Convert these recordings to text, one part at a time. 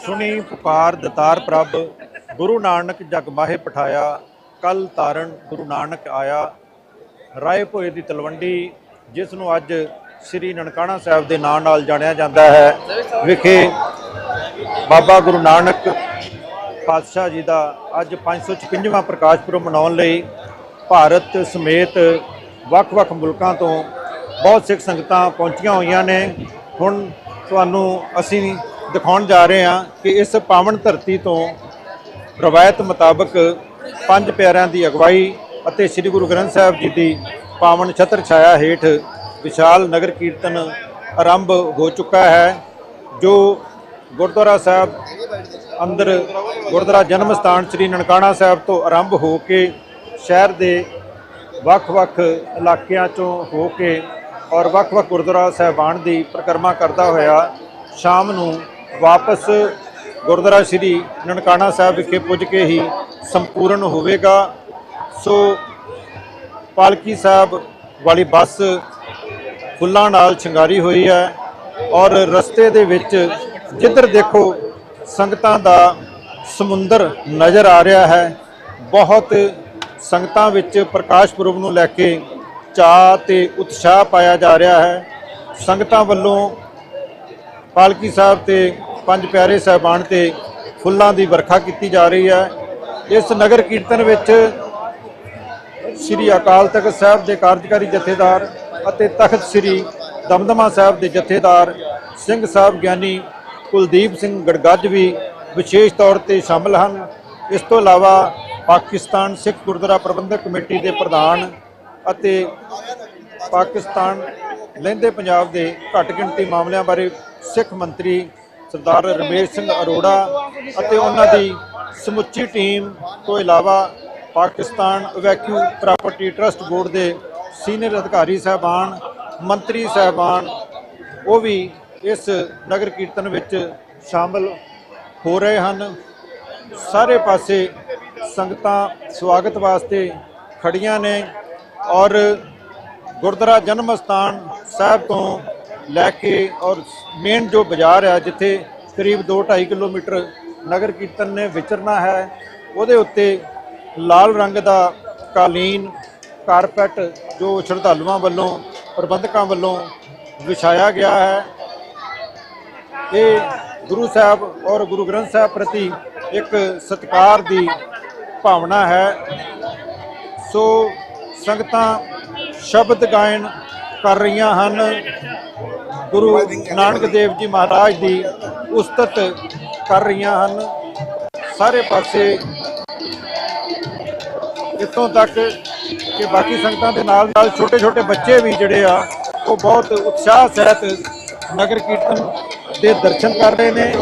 ਸੁਣੀ ਪੁਕਾਰ ਦਤਾਰ ਪ੍ਰਭ, ਗੁਰੂ ਨਾਨਕ ਜਗ ਮਾਹੇ ਪਠਾਇਆ, ਕਲ ਤਾਰਨ ਗੁਰੂ ਨਾਨਕ ਆਇਆ। ਰਾਏ ਭੋਏ ਦੀ ਤਲਵੰਡੀ, ਜਿਸ ਨੂੰ ਅੱਜ ਸ੍ਰੀ ਨਨਕਾਣਾ ਸਾਹਿਬ ਦੇ ਨਾਂ ਨਾਲ ਜਾਣਿਆ ਜਾਂਦਾ ਹੈ, ਵਿਖੇ ਬਾਬਾ ਗੁਰੂ ਨਾਨਕ ਪਾਤਸ਼ਾਹ ਜੀ ਦਾ ਅੱਜ 556ਵਾਂ ਪ੍ਰਕਾਸ਼ ਪੁਰਬ ਮਨਾਉਣ ਲਈ ਭਾਰਤ ਸਮੇਤ ਵੱਖ-ਵੱਖ ਮੁਲਕਾਂ ਤੋਂ ਬਹੁਤ ਸਿੱਖ ਸੰਗਤਾਂ ਪਹੁੰਚੀਆਂ ਹੋਈਆਂ ਨੇ। ਹੁਣ ਤੁਹਾਨੂੰ ਅਸੀਂ ਦਿਖਾਉਣ ਜਾ ਰਹੇ ਹਾਂ ਕਿ ਇਸ ਪਾਵਨ ਧਰਤੀ ਤੋਂ ਰਵਾਇਤ ਮੁਤਾਬਕ ਪੰਜ ਪਿਆਰਿਆਂ ਦੀ ਅਗਵਾਈ ਅਤੇ ਸ੍ਰੀ ਗੁਰੂ ਗ੍ਰੰਥ ਸਾਹਿਬ ਜੀ ਦੀ ਪਾਵਨ ਛਤਰ ਛਾਇਆ ਹੇਠ ਵਿਸ਼ਾਲ ਨਗਰ ਕੀਰਤਨ ਆਰੰਭ ਹੋ ਚੁੱਕਾ ਹੈ, ਜੋ ਗੁਰਦੁਆਰਾ ਸਾਹਿਬ ਅੰਦਰ ਗੁਰਦੁਆਰਾ ਜਨਮ ਸਥਾਨ ਸ੍ਰੀ ਨਨਕਾਣਾ ਸਾਹਿਬ ਤੋਂ ਆਰੰਭ ਹੋ ਕੇ ਸ਼ਹਿਰ ਦੇ ਵੱਖ-ਵੱਖ ਇਲਾਕਿਆਂ ਚੋਂ ਹੋ ਕੇ ਔਰ ਵੱਖ-ਵੱਖ ਗੁਰਦੁਆਰਾ ਸਾਹਿਬਾਨ ਦੀ ਪ੍ਰਕਰਮਾ ਕਰਦਾ ਹੋਇਆ ਸ਼ਾਮ ਨੂੰ ਵਾਪਸ ਗੁਰਦੁਆਰਾ ਸ੍ਰੀ ਨਨਕਾਣਾ ਸਾਹਿਬ ਵਿਖੇ ਪੁੱਜ ਕੇ ਹੀ ਸੰਪੂਰਨ ਹੋਵੇਗਾ। ਸੋ ਪਾਲਕੀ ਸਾਹਿਬ ਵਾਲੀ ਬੱਸ ਫੁੱਲਾਂ ਨਾਲ ਸ਼ਿੰਗਾਰੀ ਹੋਈ ਹੈ ਔਰ ਰਸਤੇ ਦੇ ਵਿੱਚ ਜਿੱਧਰ ਦੇਖੋ ਸੰਗਤਾਂ ਦਾ ਸਮੁੰਦਰ ਨਜ਼ਰ ਆ ਰਿਹਾ ਹੈ, ਬਹੁਤ ਸੰਗਤਾਂ ਵਿੱਚ ਪ੍ਰਕਾਸ਼ ਪੁਰਬ ਨੂੰ ਲੈ ਕੇ ਚਾਅ ਤੇ ਉਤਸ਼ਾਹ ਪਾਇਆ ਜਾ ਰਿਹਾ ਹੈ। ਸੰਗਤਾਂ ਵੱਲੋਂ ਪਾਲਕੀ ਸਾਹਿਬ ਤੇ ਪੰਜ ਪਿਆਰੇ ਸਾਹਿਬਾਨ ਤੇ ਫੁੱਲਾਂ ਦੀ ਵਰਖਾ ਕੀਤੀ ਜਾ ਰਹੀ ਹੈ। ਇਸ ਨਗਰ ਕੀਰਤਨ ਵਿੱਚ ਸ੍ਰੀ ਅਕਾਲ ਤਖਤ ਸਾਹਿਬ ਦੇ ਕਾਰਜਕਾਰੀ ਜਥੇਦਾਰ ਅਤੇ ਤਖਤ ਸ੍ਰੀ ਦਮਦਮਾ ਸਾਹਿਬ ਦੇ ਜਥੇਦਾਰ ਸਿੰਘ ਸਾਹਿਬ ਗਿਆਨੀ ਕੁਲਦੀਪ ਸਿੰਘ ਗੜਗੱਜ ਵੀ ਵਿਸ਼ੇਸ਼ ਤੌਰ ਤੇ ਸ਼ਾਮਲ ਹਨ। ਇਸ ਤੋਂ ਇਲਾਵਾ ਪਾਕਿਸਤਾਨ ਸਿੱਖ ਗੁਰਦੁਆਰਾ ਪ੍ਰਬੰਧਕ ਕਮੇਟੀ ਦੇ ਪ੍ਰਧਾਨ ਅਤੇ ਪਾਕਿਸਤਾਨ ਲਹਿੰਦੇ ਪੰਜਾਬ ਦੇ ਘੱਟ ਗਿਣਤੀ ਮਾਮਲਿਆਂ ਬਾਰੇ ਸਿੱਖ ਮੰਤਰੀ ਸਰਦਾਰ ਰਮੇਸ਼ ਸਿੰਘ ਅਰੋੜਾ ਅਤੇ ਉਹਨਾਂ ਦੀ ਸਮੁੱਚੀ ਟੀਮ ਤੋਂ ਇਲਾਵਾ Pakistan evacuee property trust board ਦੇ ਸੀਨੀਅਰ ਅਧਿਕਾਰੀ ਸਾਹਿਬਾਨ, ਮੰਤਰੀ ਸਾਹਿਬਾਨ ਉਹ ਵੀ ਇਸ ਨਗਰ ਕੀਰਤਨ ਵਿੱਚ ਸ਼ਾਮਲ ਹੋ ਰਹੇ ਹਨ। ਸਾਰੇ ਪਾਸੇ ਸੰਗਤਾਂ ਸਵਾਗਤ ਵਾਸਤੇ ਖੜੀਆਂ ਨੇ। ਔਰ ਗੁਰਦੁਆਰਾ ਜਨਮ ਸਥਾਨ ਸਾਹਿਬ ਤੋਂ ਲੈ ਕੇ ਔਰ ਮੇਨ ਜੋ ਬਾਜ਼ਾਰ ਹੈ, ਜਿੱਥੇ ਕਰੀਬ 2.5 ਕਿਲੋਮੀਟਰ ਨਗਰ ਕੀਰਤਨ ਨੇ ਵਿਚਰਨਾ ਹੈ, ਉਹਦੇ ਉੱਤੇ ਲਾਲ ਰੰਗ ਦਾ ਕਾਲੀਨ ਕਾਰਪੈਟ ਜੋ ਸ਼ਰਧਾਲੂਆਂ ਵੱਲੋਂ, ਪ੍ਰਬੰਧਕਾਂ ਵੱਲੋਂ ਵਿਛਾਇਆ ਗਿਆ ਹੈ। ਇਹ ਗੁਰੂ ਸਾਹਿਬ ਔਰ ਗੁਰੂ ਗ੍ਰੰਥ ਸਾਹਿਬ ਪ੍ਰਤੀ ਇੱਕ ਸਤਿਕਾਰ ਦੀ ਭਾਵਨਾ ਹੈ। ਸੋ ਸੰਗਤਾਂ ਸ਼ਬਦ ਗਾਇਨ ਕਰ ਰਹੀਆਂ ਹਨ। ਗੁਰੂ ਨਾਨਕ ਦੇਵ ਜੀ ਮਹਾਰਾਜ ਦੀ ਉਸਤਤ ਕਰ ਰਹੀਆਂ ਹਨ। ਸਾਰੇ ਪਾਸੇ ਇੱਥੋਂ ਤੱਕ ਕਿ ਬਾਕੀ ਸੰਗਤਾਂ ਦੇ ਨਾਲ ਨਾਲ ਛੋਟੇ ਛੋਟੇ ਬੱਚੇ ਵੀ ਜਿਹੜੇ ਆ, ਉਹ ਬਹੁਤ ਉਤਸ਼ਾਹ ਸਹਿਤ ਨਗਰ ਕੀਰਤਨ ਦੇ ਦਰਸ਼ਨ ਕਰ ਰਹੇ ਨੇ।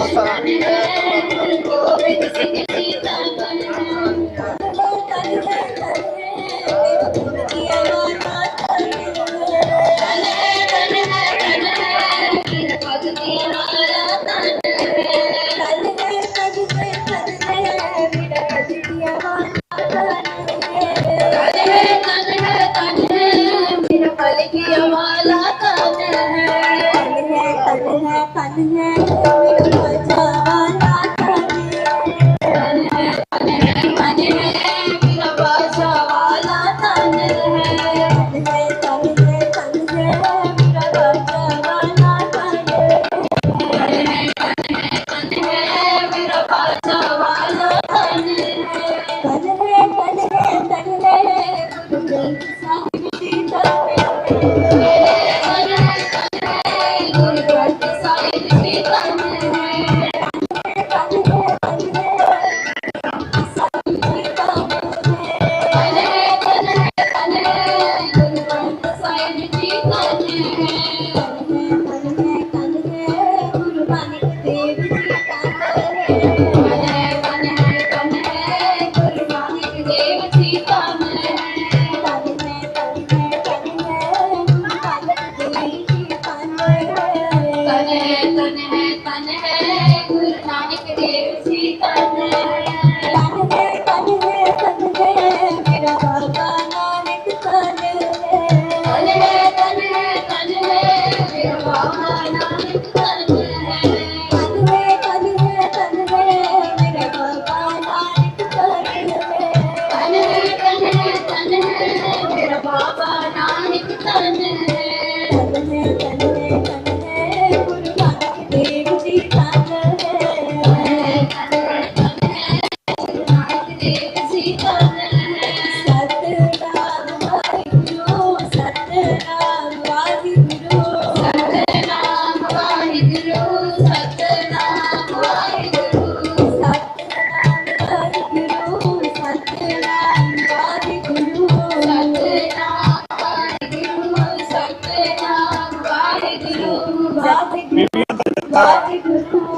ਜੱਥਾ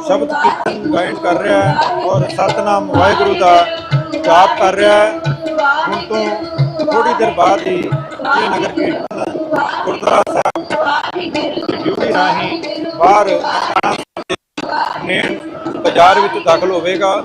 ਸ਼ਬਦ ਕੀਰਤਨ ਗਾਇਨ ਕਰ ਰਿਹਾ ਹੈ ਔਰ ਸਤਨਾਮ ਵਾਹਿਗੁਰੂ ਦਾ ਜਾਪ ਕਰ ਰਿਹਾ ਹੈ। ਹੁਣ ਤੋਂ ਥੋੜੀ ਦੇਰ ਬਾਅਦ ਹੀ ਇਹ ਨਗਰ ਕੀਰਤਨ ਗੁਰਦੁਆਰਾ ਸਾਹਿਬ ਡਿਊਟੀ ਰਾਹੀਂ ਬਾਹਰ ਮੇਨ ਬਾਜ਼ਾਰ ਵਿੱਚ ਦਾਖਲ ਹੋਵੇਗਾ।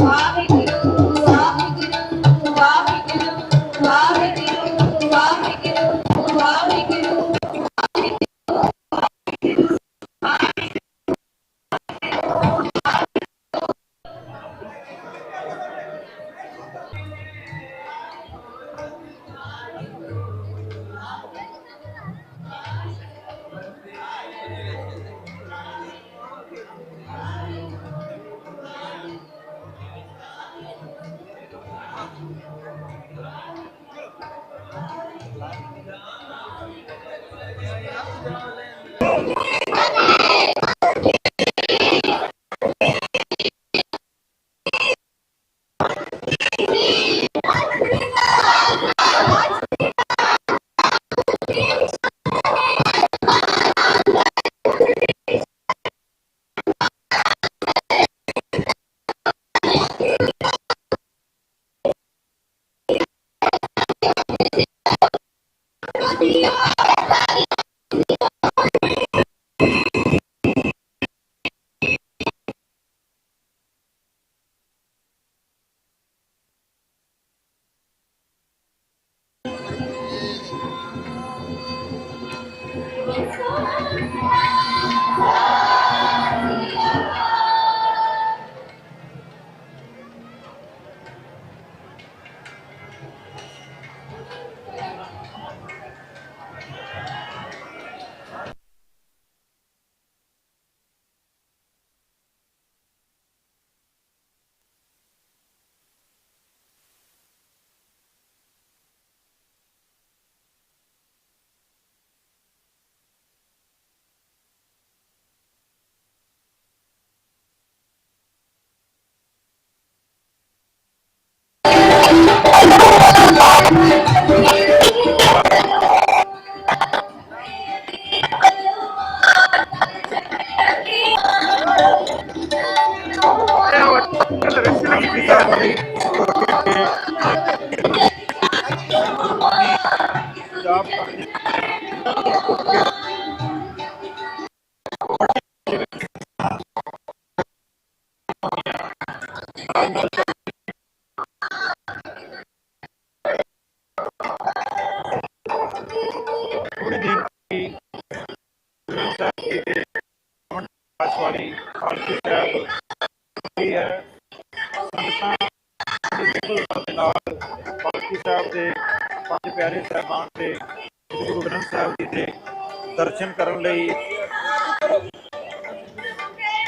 Música ਜਾਪ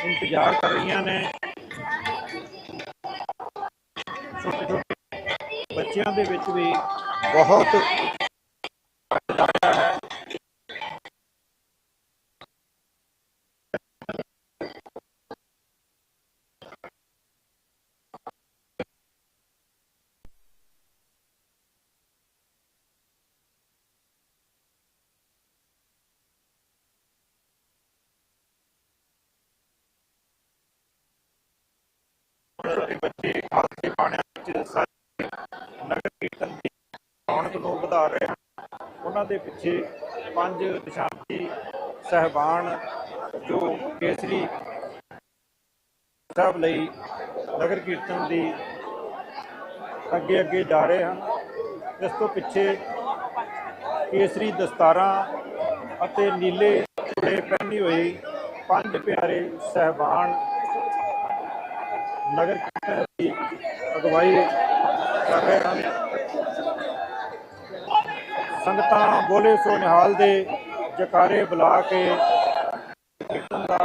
ਇੰਤਜ਼ਾਰ ਕਰ ਰਹੀਆਂ ਨੇ। ਬੱਚਿਆਂ ਦੇ ਵਿੱਚ ਵੀ ਬਹੁਤ ਛੋਟੇ ਬੱਚੇ ਹਾਲਤੇ ਪਾਣਿਆਂ ਵਿੱਚ ਸਾਰੇ ਨਗਰ ਕੀਰਤਨ ਦੀ ਰੌਣਕ ਨੂੰ ਵਧਾ ਰਹੇ ਹਨ ਉਹਨਾਂ ਦੇ ਪਿੱਛੇ ਪੰਜ ਨਿਸ਼ਾਨਤੀ ਸਹਿਬਾਨ ਜੋ ਕੇਸਰੀ ਸਾਹਿਬ ਲਈ ਨਗਰ ਕੀਰਤਨ ਦੀ ਅੱਗੇ ਅੱਗੇ ਜਾ ਰਹੇ ਹਨ। ਇਸ ਤੋਂ ਪਿੱਛੇ ਕੇਸਰੀ ਦਸਤਾਰਾਂ ਅਤੇ ਨੀਲੇ ਕੱਪੜੇ ਪਹਿਨੀ ਹੋਈ ਪੰਜ ਪਿਆਰੇ ਸਹਿਬਾਨ ਨਗਰ ਕੀਰਤਨ ਦੀ ਅਗਵਾਈ ਕਰ ਰਹੇ ਹਨ। ਸੰਗਤਾਂ ਬੋਲੇ ਸੋ ਨਿਹਾਲ ਦੇ ਜਕਾਰੇ ਬੁਲਾ ਕੇ ਕੀਰਤਨ ਦਾ,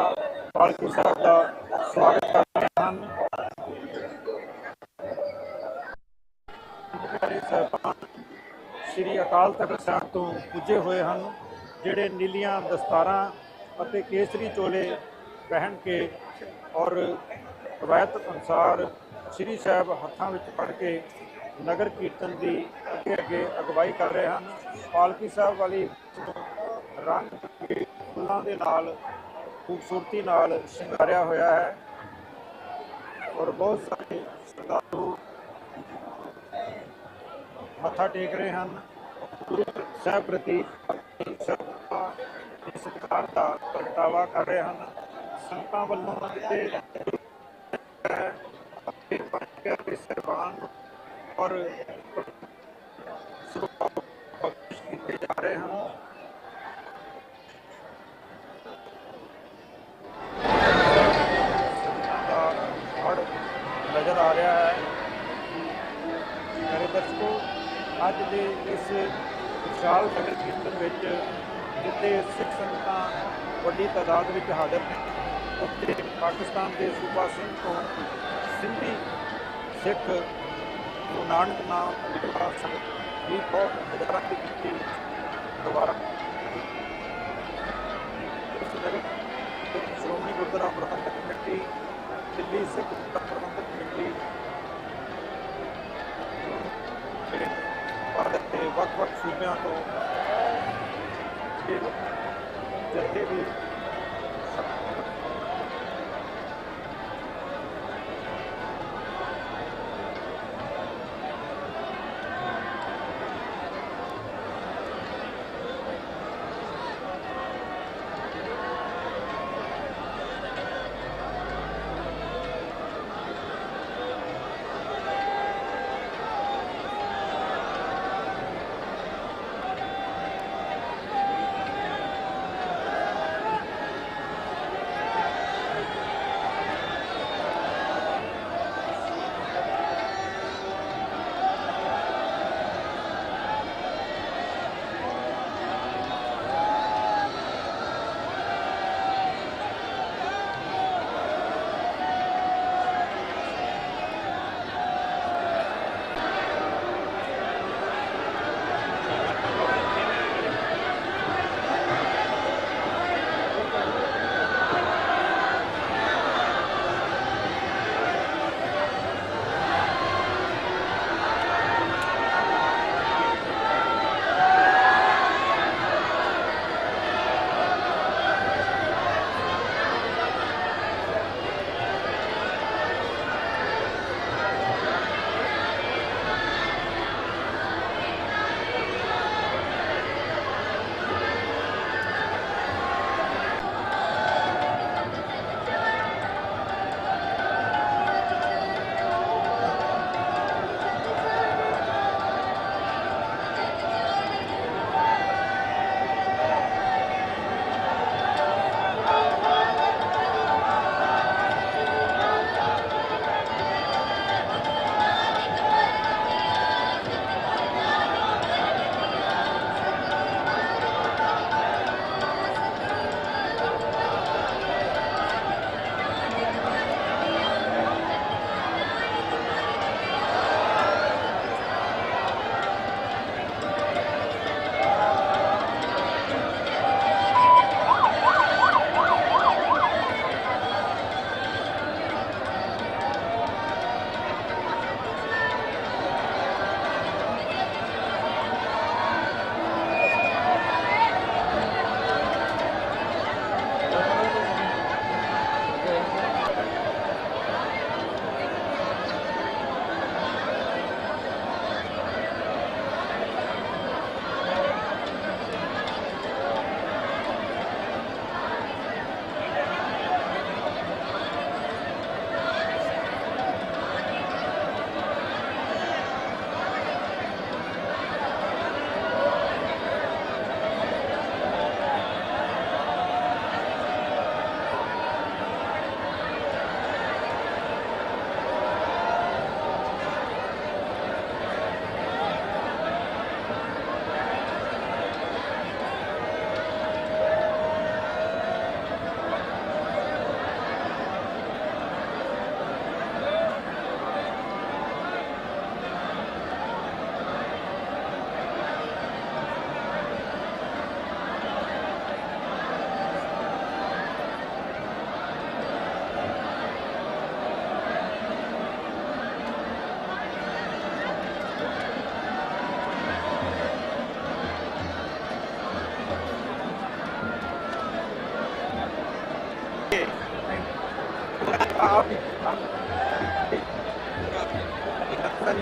ਪਾਲਕੀ ਸਾਹਿਬ ਦਾ ਸਵਾਗਤ ਕਰ ਹਨ। ਸ੍ਰੀ ਅਕਾਲ ਤਖਤ ਸਾਹਿਬ ਤੋਂ ਪੁੱਜੇ ਹੋਏ ਹਨ, ਜਿਹੜੇ ਨੀਲੀਆਂ ਦਸਤਾਰਾਂ ਅਤੇ ਕੇਸਰੀ ਚੋਲੇ ਪਹਿਨ ਕੇ ਔਰ ਰਵਾਇਤ ਅਨੁਸਾਰ ਸ੍ਰੀ ਸਾਹਿਬ ਹੱਥਾਂ ਵਿੱਚ ਫੜ ਕੇ ਨਗਰ ਕੀਰਤਨ ਦੀ ਅੱਗੇ ਅੱਗੇ ਅਗਵਾਈ ਕਰ ਰਹੇ ਹਨ ਪਾਲਕੀ ਸਾਹਿਬ ਵਾਲੀ ਰੰਗ ਫੁੱਲਾਂ ਦੇ ਨਾਲ, ਖੂਬਸੂਰਤੀ ਨਾਲ ਸ਼ਿੰਗਾਰਿਆ ਹੋਇਆ ਹੈ। ਔਰ ਬਹੁਤ ਸਾਰੇ ਸ਼ਰਧਾਲੂ ਮੱਥਾ ਟੇਕ ਰਹੇ ਹਨ। ਗੁਰੂ ਸਾਹਿਬ ਪ੍ਰਤੀ ਆਪਣੀ ਸਤਿਕਾਰ ਦਾ ਪ੍ਰਗਟਾਵਾ ਕਰ ਰਹੇ ਹਨ। ਸੰਗਤਾਂ ਵੱਲੋਂ ਦਿੱਤੇ ਆਪਣੇ ਪੰਜ ਦੇ ਸਰਬਾਨ ਔਰ ਜਾ ਰਹੇ ਹਨ ਦਾ ਨਜ਼ਰ ਆ ਰਿਹਾ ਹੈ। ਮੇਰੇ ਦਰਸ਼ਕੋ, ਅੱਜ ਦੇ ਇਸ ਵਿਸ਼ਾਲ ਨਗਰ ਕੀਰਤਨ ਵਿੱਚ ਜਿੱਥੇ ਸਿੱਖ ਸੰਗਤਾਂ ਵੱਡੀ ਤਾਦਾਦ ਵਿੱਚ ਹਾਜ਼ਰ ਨੇ, ਉੱਥੇ ਪਾਕਿਸਤਾਨ ਦੇ ਸੂਬਾ ਸਿੰਘ ਤੋਂ ਸਿੰਧੀ ਸਿੱਖ ਗੁਰੂ ਨਾਨਕ ਨਾਮ ਲਿਖਾ ਸੰਗਤ ਵੀ ਬਹੁਤ ਹਜ਼ਾਰਾਂ ਕੀਤੀ। ਦੁਬਾਰਾ। ਇਸ ਨਗਰ ਸ਼੍ਰੋਮਣੀ ਗੁਰਦੁਆਰਾ ਪ੍ਰਬੰਧਕ ਕਮੇਟੀ, ਦਿੱਲੀ ਸਿੱਖ ਪ੍ਰਬੰਧਕ ਕਮੇਟੀ ਤੇ ਭਾਰਤ ਦੇ ਵੱਖ-ਵੱਖ ਸੂਬਿਆਂ ਤੋਂ ਇਹ ਜਥੇ ਵੀ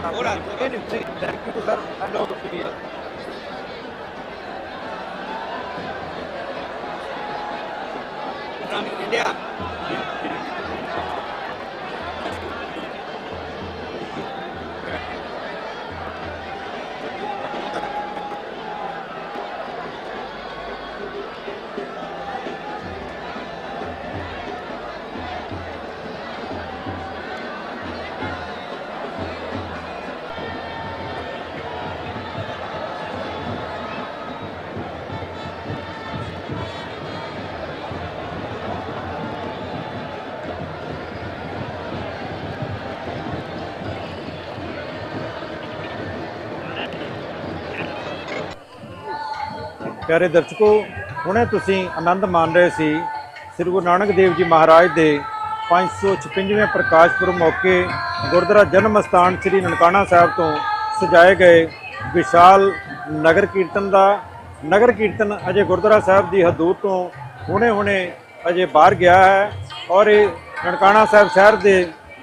Ahora, tiene usted que usar. ਪਿਆਰੇ ਦਰਸ਼ਕੋ, ਹੁਣੇ ਤੁਸੀਂ ਆਨੰਦ ਮਾਣ ਰਹੇ ਸੀ ਸ੍ਰੀ ਗੁਰੂ ਨਾਨਕ ਦੇਵ ਜੀ ਮਹਾਰਾਜ ਦੇ 556ਵੇਂ ਪ੍ਰਕਾਸ਼ ਪੁਰਬ ਮੌਕੇ ਗੁਰਦੁਆਰਾ ਜਨਮ ਸਥਾਨ ਸ੍ਰੀ ਨਨਕਾਣਾ ਸਾਹਿਬ ਤੋਂ ਸਜਾਏ ਗਏ ਵਿਸ਼ਾਲ ਨਗਰ ਕੀਰਤਨ ਦਾ, ਨਗਰ ਕੀਰਤਨ ਅਜੇ ਗੁਰਦੁਆਰਾ ਸਾਹਿਬ ਦੀ ਹਦੂਦ ਤੋਂ ਹੁਣੇ-ਹੁਣੇ ਅਜੇ ਬਾਹਰ ਗਿਆ ਹੈ ਔਰ ਇਹ ਨਨਕਾਣਾ ਸਾਹਿਬ ਸ਼ਹਿਰ ਦੇ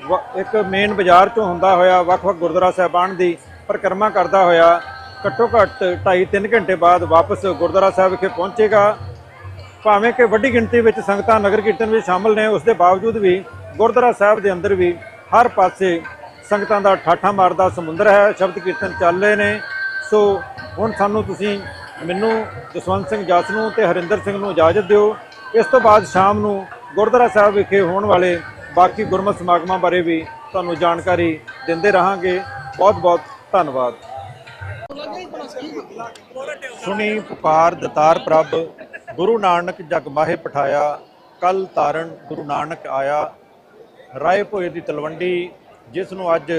ਵ- ਇੱਕ ਮੇਨ ਬਾਜ਼ਾਰ ਚੋਂ ਹੁੰਦਾ ਹੋਇਆ ਵੱਖ-ਵੱਖ ਗੁਰਦੁਆਰਾ ਸਾਹਿਬਾਨ ਦੀ ਪਰਿਕਰਮਾ ਕਰਦਾ ਹੋਇਆ ਘੱਟੋ ਘੱਟ 2.5-3 ਘੰਟੇ ਬਾਅਦ ਵਾਪਸ ਗੁਰਦੁਆਰਾ ਸਾਹਿਬ ਵਿਖੇ ਪਹੁੰਚੇਗਾ। ਭਾਵੇਂ ਕਿ ਵੱਡੀ ਗਿਣਤੀ ਵਿੱਚ ਸੰਗਤਾਂ ਨਗਰ ਕੀਰਤਨ ਵਿੱਚ ਸ਼ਾਮਲ ਨੇ, ਉਸ ਦੇ ਬਾਵਜੂਦ ਵੀ ਗੁਰਦੁਆਰਾ ਸਾਹਿਬ ਦੇ ਅੰਦਰ ਵੀ ਹਰ ਪਾਸੇ ਸੰਗਤਾਂ ਦਾ ਠਾਠਾ ਮਾਰਦਾ ਸਮੁੰਦਰ ਹੈ, ਸ਼ਬਦ ਕੀਰਤਨ ਚੱਲ ਰਹੇ ਨੇ। ਸੋ ਹੁਣ ਸਾਨੂੰ ਤੁਸੀਂ ਮੈਨੂੰ, ਜਸਵੰਤ ਸਿੰਘ ਜਸ ਨੂੰ ਤੇ ਹਰਿੰਦਰ ਸਿੰਘ ਨੂੰ ਇਜਾਜ਼ਤ ਦਿਓ। ਇਸ ਤੋਂ ਬਾਅਦ ਸ਼ਾਮ ਨੂੰ ਗੁਰਦੁਆਰਾ ਸਾਹਿਬ ਵਿਖੇ ਹੋਣ ਵਾਲੇ ਬਾਕੀ ਗੁਰਮਤਿ ਸਮਾਗਮਾਂ ਬਾਰੇ ਵੀ ਤੁਹਾਨੂੰ ਜਾਣਕਾਰੀ ਦਿੰਦੇ ਰਹਾਂਗੇ। ਬਹੁਤ ਬਹੁਤ ਧੰਨਵਾਦ। ਸੁਣੀ ਪੁਕਾਰ ਦਤਾਰ ਪ੍ਰਭ, ਗੁਰੂ ਨਾਨਕ ਜਗ ਮਾਹੇ ਪਠਾਇਆ, ਕਲ ਤਾਰਨ ਗੁਰੂ ਨਾਨਕ ਆਇਆ। ਰਾਏ ਭੋਏ ਦੀ ਤਲਵੰਡੀ, ਜਿਸ ਨੂੰ ਅੱਜ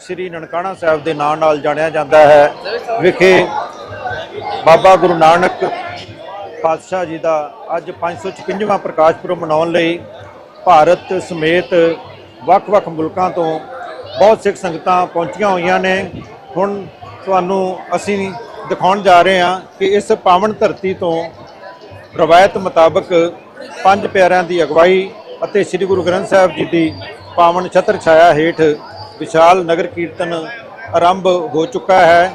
ਸ੍ਰੀ ਨਨਕਾਣਾ ਸਾਹਿਬ ਦੇ ਨਾਂ ਨਾਲ ਜਾਣਿਆ ਜਾਂਦਾ ਹੈ, ਵਿਖੇ ਬਾਬਾ ਗੁਰੂ ਨਾਨਕ ਪਾਤਸ਼ਾਹ ਜੀ ਦਾ ਅੱਜ 556ਵਾਂ ਪ੍ਰਕਾਸ਼ ਪੁਰਬ ਮਨਾਉਣ ਲਈ ਭਾਰਤ ਸਮੇਤ ਵੱਖ-ਵੱਖ ਮੁਲਕਾਂ ਤੋਂ ਬਹੁਤ ਸਿੱਖ ਸੰਗਤਾਂ ਪਹੁੰਚੀਆਂ ਹੋਈਆਂ ਨੇ। ਹੁਣ ਤੁਹਾਨੂੰ ਅਸੀਂ ਦਿਖਾਉਣ ਜਾ ਰਹੇ ਹਾਂ ਕਿ ਇਸ ਪਾਵਨ ਧਰਤੀ ਤੋਂ ਰਵਾਇਤ ਮੁਤਾਬਕ ਪੰਜ ਪਿਆਰਿਆਂ ਦੀ ਅਗਵਾਈ ਅਤੇ ਸ੍ਰੀ ਗੁਰੂ ਗ੍ਰੰਥ ਸਾਹਿਬ ਜੀ ਦੀ ਪਾਵਨ ਛਤਰ ਛਾਇਆ ਹੇਠ ਵਿਸ਼ਾਲ ਨਗਰ ਕੀਰਤਨ ਆਰੰਭ ਹੋ ਚੁੱਕਾ ਹੈ,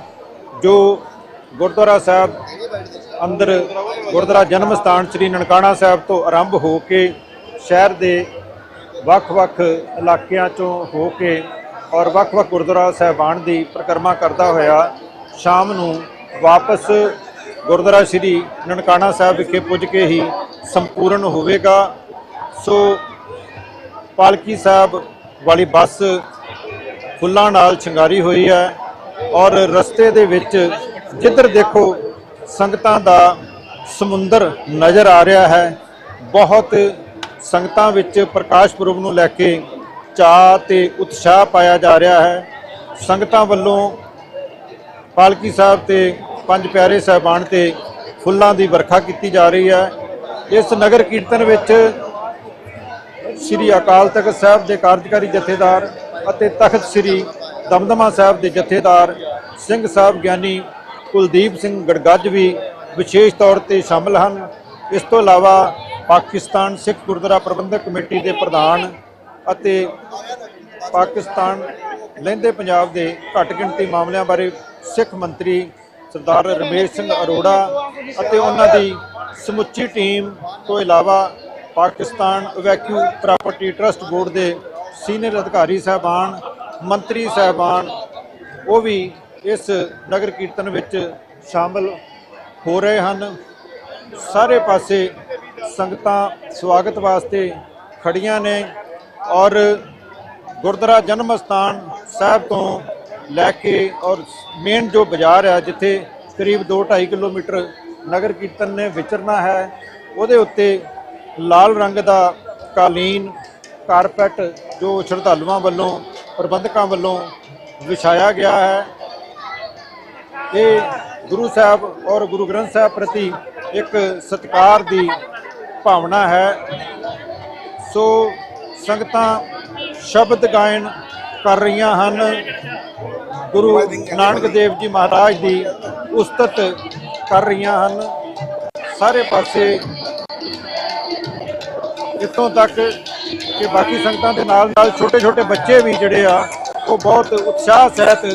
ਜੋ ਗੁਰਦੁਆਰਾ ਸਾਹਿਬ ਅੰਦਰ ਗੁਰਦੁਆਰਾ ਜਨਮ ਸਥਾਨ ਸ੍ਰੀ ਨਨਕਾਣਾ ਸਾਹਿਬ ਤੋਂ ਆਰੰਭ ਹੋ ਕੇ ਸ਼ਹਿਰ ਦੇ ਵੱਖ-ਵੱਖ ਇਲਾਕਿਆਂ ਚੋਂ ਹੋ ਕੇ ਔਰ ਵੱਖ-ਵੱਖ ਗੁਰਦੁਆਰਾ ਸਾਹਿਬਾਨ ਦੀ ਪਰਿਕਰਮਾ ਕਰਦਾ ਹੋਇਆ ਸ਼ਾਮ ਨੂੰ ਵਾਪਸ ਗੁਰਦੁਆਰਾ ਸ੍ਰੀ ਨਨਕਾਣਾ ਸਾਹਿਬ ਵਿਖੇ ਪੁੱਜ ਕੇ ਹੀ ਸੰਪੂਰਨ ਹੋਵੇਗਾ। ਸੋ ਪਾਲਕੀ ਸਾਹਿਬ ਵਾਲੀ ਬੱਸ ਫੁੱਲਾਂ ਨਾਲ ਸ਼ਿੰਗਾਰੀ ਹੋਈ ਹੈ ਔਰ ਰਸਤੇ ਦੇ ਵਿੱਚ ਜਿੱਧਰ ਦੇਖੋ ਸੰਗਤਾਂ ਦਾ ਸਮੁੰਦਰ ਨਜ਼ਰ ਆ ਰਿਹਾ ਹੈ, ਬਹੁਤ ਸੰਗਤਾਂ ਵਿੱਚ ਪ੍ਰਕਾਸ਼ ਪੁਰਬ ਨੂੰ ਲੈ ਕੇ ਚਾਅ ਤੇ ਉਤਸ਼ਾਹ ਪਾਇਆ ਜਾ ਰਿਹਾ ਹੈ। ਸੰਗਤਾਂ ਵੱਲੋਂ ਪਾਲਕੀ ਸਾਹਿਬ ਤੇ ਪੰਜ ਪਿਆਰੇ ਸਾਹਿਬਾਨ ਤੇ ਫੁੱਲਾਂ ਦੀ ਵਰਖਾ ਕੀਤੀ ਜਾ ਰਹੀ ਹੈ। ਇਸ ਨਗਰ ਕੀਰਤਨ ਵਿੱਚ ਸ੍ਰੀ ਅਕਾਲ ਤਖਤ ਸਾਹਿਬ ਦੇ ਕਾਰਜਕਾਰੀ ਜਥੇਦਾਰ ਅਤੇ ਤਖਤ ਸ੍ਰੀ ਦਮਦਮਾ ਸਾਹਿਬ ਦੇ ਜਥੇਦਾਰ ਸਿੰਘ ਸਾਹਿਬ ਗਿਆਨੀ ਕੁਲਦੀਪ ਸਿੰਘ ਗੜਗੱਜ ਵੀ ਵਿਸ਼ੇਸ਼ ਤੌਰ ਤੇ ਸ਼ਾਮਲ ਹਨ। ਇਸ ਤੋਂ ਇਲਾਵਾ ਪਾਕਿਸਤਾਨ ਸਿੱਖ ਗੁਰਦੁਆਰਾ ਪ੍ਰਬੰਧਕ ਕਮੇਟੀ ਦੇ ਪ੍ਰਧਾਨ ਅਤੇ ਪਾਕਿਸਤਾਨ ਲਹਿੰਦੇ ਪੰਜਾਬ ਦੇ ਘੱਟ ਗਿਣਤੀ ਮਾਮਲਿਆਂ ਬਾਰੇ ਸਿੱਖ ਮੰਤਰੀ ਸਰਦਾਰ ਰਮੇਸ਼ ਸਿੰਘ ਅਰੋੜਾ ਅਤੇ ਉਹਨਾਂ ਦੀ ਸਮੁੱਚੀ ਟੀਮ ਤੋਂ ਇਲਾਵਾ Pakistan evacuee property trust board ਦੇ ਸੀਨੀਅਰ ਅਧਿਕਾਰੀ ਸਾਹਿਬਾਨ, ਮੰਤਰੀ ਸਾਹਿਬਾਨ ਉਹ ਵੀ ਇਸ ਨਗਰ ਕੀਰਤਨ ਵਿੱਚ ਸ਼ਾਮਲ ਹੋ ਰਹੇ ਹਨ। ਸਾਰੇ ਪਾਸੇ ਸੰਗਤਾਂ ਸਵਾਗਤ ਵਾਸਤੇ ਖੜੀਆਂ ਨੇ ਔਰ ਗੁਰਦੁਆਰਾ ਜਨਮ ਸਥਾਨ ਸਾਹਿਬ ਤੋਂ ਲੈ ਕੇ ਔਰ ਮੇਨ ਜੋ ਬਾਜ਼ਾਰ ਹੈ, ਜਿੱਥੇ ਕਰੀਬ 2.5 ਕਿਲੋਮੀਟਰ ਨਗਰ ਕੀਰਤਨ ਨੇ ਵਿਚਰਨਾ ਹੈ, ਉਹਦੇ ਉੱਤੇ ਲਾਲ ਰੰਗ ਦਾ ਕਾਲੀਨ ਕਾਰਪੈਟ ਜੋ ਸ਼ਰਧਾਲੂਆਂ ਵੱਲੋਂ, ਪ੍ਰਬੰਧਕਾਂ ਵੱਲੋਂ ਵਿਛਾਇਆ ਗਿਆ ਹੈ। ਇਹ ਗੁਰੂ ਸਾਹਿਬ ਔਰ ਗੁਰੂ ਗ੍ਰੰਥ ਸਾਹਿਬ ਪ੍ਰਤੀ ਇੱਕ ਸਤਿਕਾਰ ਦੀ ਭਾਵਨਾ ਹੈ। ਸੋ ਸੰਗਤਾਂ ਸ਼ਬਦ ਗਾਇਨ ਕਰ ਰਹੀਆਂ ਹਨ। ਗੁਰੂ ਨਾਨਕ ਦੇਵ ਜੀ ਮਹਾਰਾਜ ਦੀ ਉਸਤਤ ਕਰ ਰਹੀਆਂ ਹਨ। ਸਾਰੇ ਪਾਸੇ ਇੱਥੋਂ ਤੱਕ ਕਿ ਬਾਕੀ ਸੰਗਤਾਂ ਦੇ ਨਾਲ ਨਾਲ ਛੋਟੇ ਛੋਟੇ ਬੱਚੇ ਵੀ ਜਿਹੜੇ ਆ ਉਹ ਬਹੁਤ ਉਤਸ਼ਾਹ ਸਹਿਤ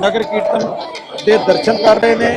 ਨਗਰ ਕੀਰਤਨ ਦੇ ਦਰਸ਼ਨ ਕਰ ਰਹੇ ਨੇ।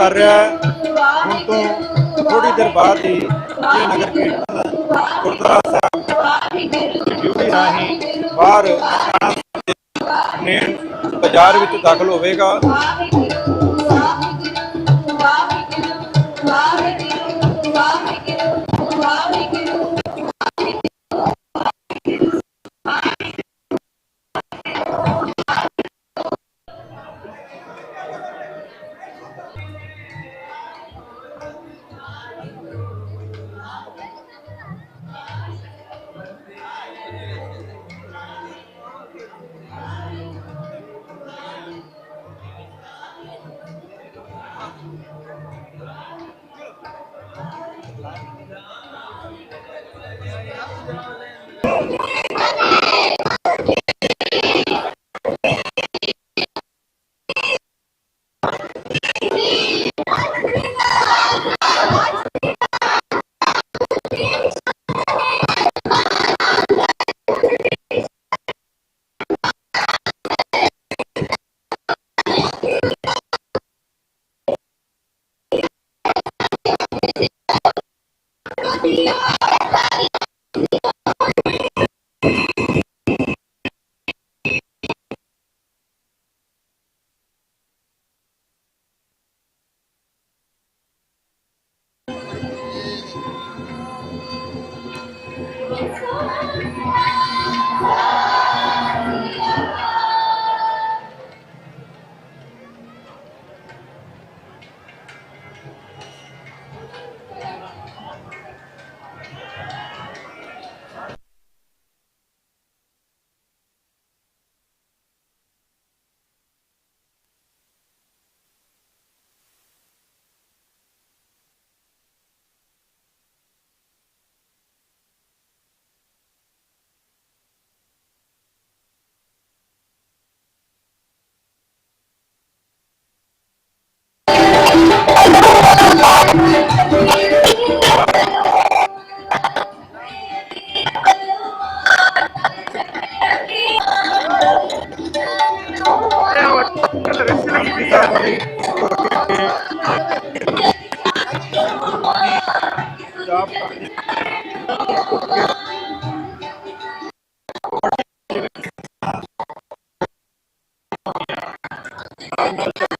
ਕਰ ਰਿਹਾ ਹੈ। ਹੁਣ ਤੋਂ ਥੋੜੀ ਦੇਰ ਬਾਅਦ ਹੀ ਇਹ ਨਗਰ ਕੀਰਤਨ ਗੁਰਦੁਆਰਾ ਸਾਹਿਬ ਡਿਊਟੀ ਰਾਹੀਂ ਬਾਹਰ ਮੇਨ ਬਾਜ਼ਾਰ ਵਿੱਚ ਦਾਖਲ ਹੋਵੇਗਾ।